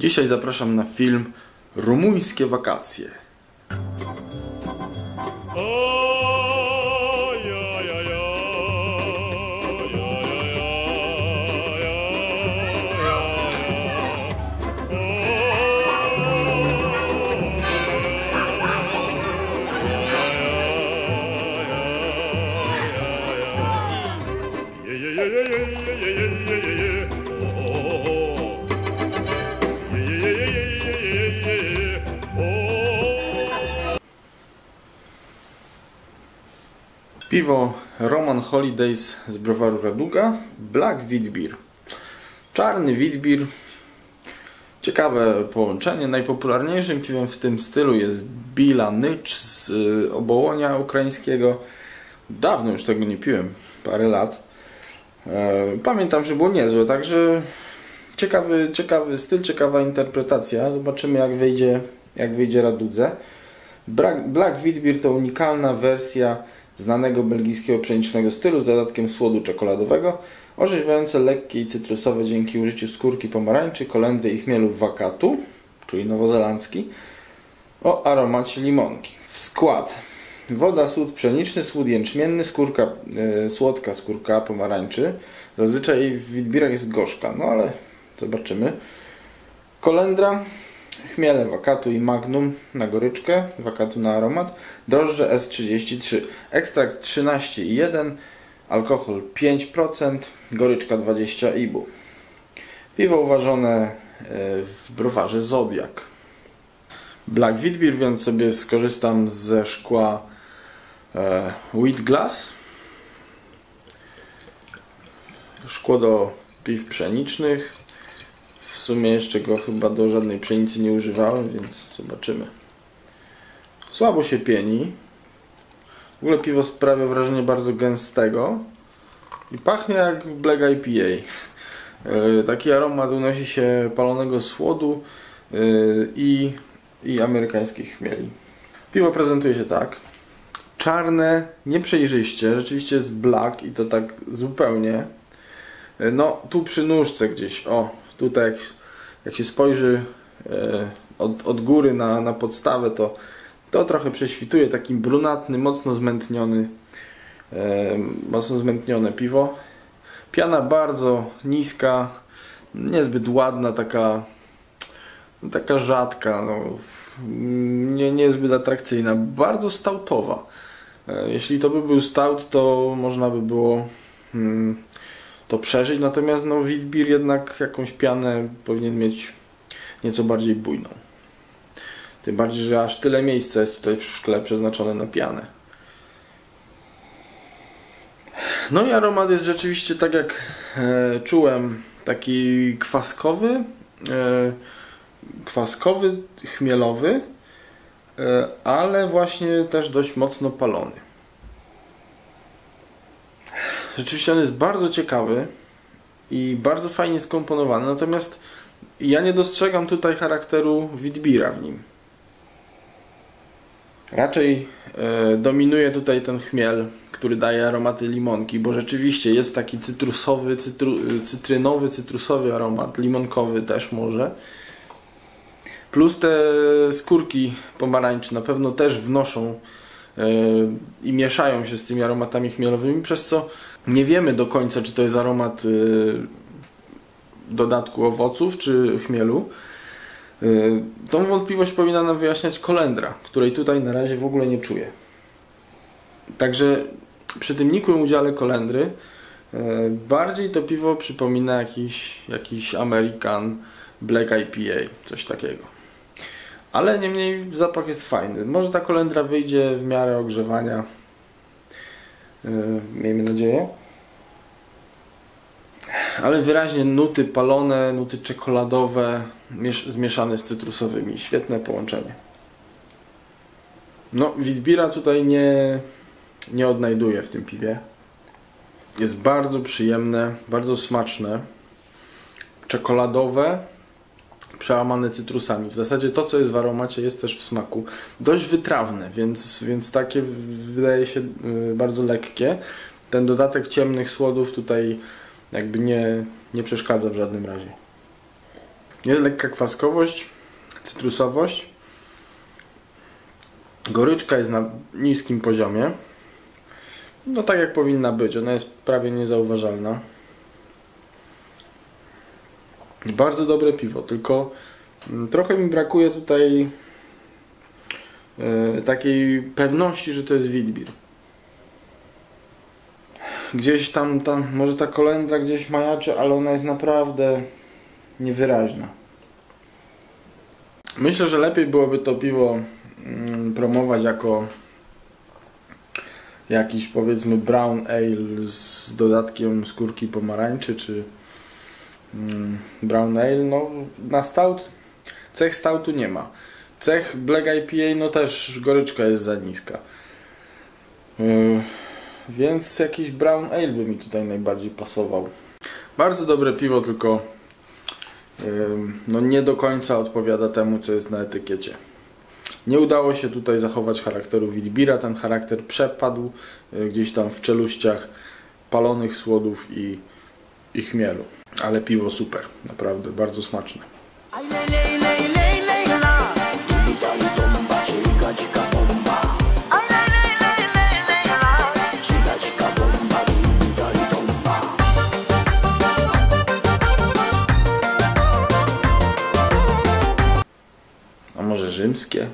Dzisiaj zapraszam na film Rumuńskie wakacje. Piwo Roman Holidays z browaru Raduga Black Witbier. Czarny Witbier. Ciekawe połączenie. Najpopularniejszym piwem w tym stylu jest Bila Nycz z y, Obołonia ukraińskiego. Dawno już tego nie piłem, parę lat. E, pamiętam, że było niezłe, także ciekawy, ciekawy styl, ciekawa interpretacja. Zobaczymy jak wyjdzie, jak wyjdzie Radudze. Black Witbier to unikalna wersja znanego belgijskiego pszenicznego stylu z dodatkiem słodu czekoladowego, orzeźwiające lekkie i cytrusowe dzięki użyciu skórki pomarańczy, kolendry i chmielu wakatu, czyli nowozelandzki, o aromacie limonki. W skład woda, słód pszeniczny, słód jęczmienny, skórka, yy, słodka skórka pomarańczy. Zazwyczaj w witbirach jest gorzka, no ale zobaczymy. Kolendra, chmiele wakatu i magnum na goryczkę, wakatu na aromat, drożdże S33, ekstrakt 13,1, alkohol 5%, goryczka 20 ibu. Piwo uważone e, w browarze Zodiak. Black Witbier, więc sobie skorzystam ze szkła e, Wheat Glass. Szkło do piw pszenicznych sumie jeszcze go chyba do żadnej pszenicy nie używałem, więc zobaczymy. Słabo się pieni. W ogóle piwo sprawia wrażenie bardzo gęstego i pachnie jak Black IPA. E, taki aromat unosi się palonego słodu e, i, i amerykańskich chmieli. Piwo prezentuje się tak. Czarne, nieprzejrzyście, rzeczywiście jest black i to tak zupełnie. E, no, tu przy nóżce gdzieś, o, Tutaj jak, się spojrzy e, od, od góry na, na podstawę, to, to trochę prześwituje taki brunatny, mocno zmętniony, e, mocno zmętnione piwo. Piana bardzo niska, niezbyt ładna, taka, taka rzadka, no, nie, niezbyt atrakcyjna, bardzo stautowa. E, jeśli to by był stout, to można by było hmm, to przeżyć, natomiast no, Witbier jednak jakąś pianę powinien mieć nieco bardziej bujną. Tym bardziej, że aż tyle miejsca jest tutaj w szkle przeznaczone na pianę. No i aromat jest rzeczywiście tak jak e, czułem, taki kwaskowy, e, kwaskowy, chmielowy, e, ale właśnie też dość mocno palony. Rzeczywiście on jest bardzo ciekawy i bardzo fajnie skomponowany, natomiast ja nie dostrzegam tutaj charakteru Witbira w nim. Raczej e, dominuje tutaj ten chmiel, który daje aromaty limonki, bo rzeczywiście jest taki cytrusowy, cytru, cytrynowy, cytrusowy aromat, limonkowy też może. Plus te skórki pomarańczy na pewno też wnoszą e, i mieszają się z tymi aromatami chmielowymi, przez co nie wiemy do końca, czy to jest aromat y, dodatku owoców, czy chmielu. Y, tą wątpliwość powinna nam wyjaśniać kolendra, której tutaj na razie w ogóle nie czuję. Także przy tym nikłym udziale kolendry y, bardziej to piwo przypomina jakiś, jakiś American Black IPA, coś takiego. Ale niemniej zapach jest fajny. Może ta kolendra wyjdzie w miarę ogrzewania miejmy nadzieję. Ale wyraźnie nuty palone, nuty czekoladowe, zmieszane z cytrusowymi. Świetne połączenie. No, Witbira tutaj nie, nie odnajduję w tym piwie. Jest bardzo przyjemne, bardzo smaczne, czekoladowe, przełamane cytrusami. W zasadzie to, co jest w aromacie, jest też w smaku. Dość wytrawne, więc, więc takie wydaje się y, bardzo lekkie. Ten dodatek ciemnych słodów tutaj jakby nie, nie przeszkadza w żadnym razie. Jest lekka kwaskowość, cytrusowość. Goryczka jest na niskim poziomie. No tak jak powinna być, ona jest prawie niezauważalna. Bardzo dobre piwo, tylko mm, trochę mi brakuje tutaj e, takiej pewności, że to jest Witbier. Gdzieś tam, tam, może ta kolendra gdzieś majaczy, ale ona jest naprawdę niewyraźna. Myślę, że lepiej byłoby to piwo mm, promować jako jakiś powiedzmy brown ale z dodatkiem skórki pomarańczy czy brown ale. No, na stout cech stoutu nie ma. Cech Black IPA no też goryczka jest za niska. Yy, więc jakiś brown ale by mi tutaj najbardziej pasował. Bardzo dobre piwo, tylko no nie do końca odpowiada temu, co jest na etykiecie. Nie udało się tutaj zachować charakteru Witbira, ten charakter przepadł y, gdzieś tam w czeluściach palonych słodów i, i chmielu. Ale piwo super, naprawdę bardzo smaczne. A może rzymskie?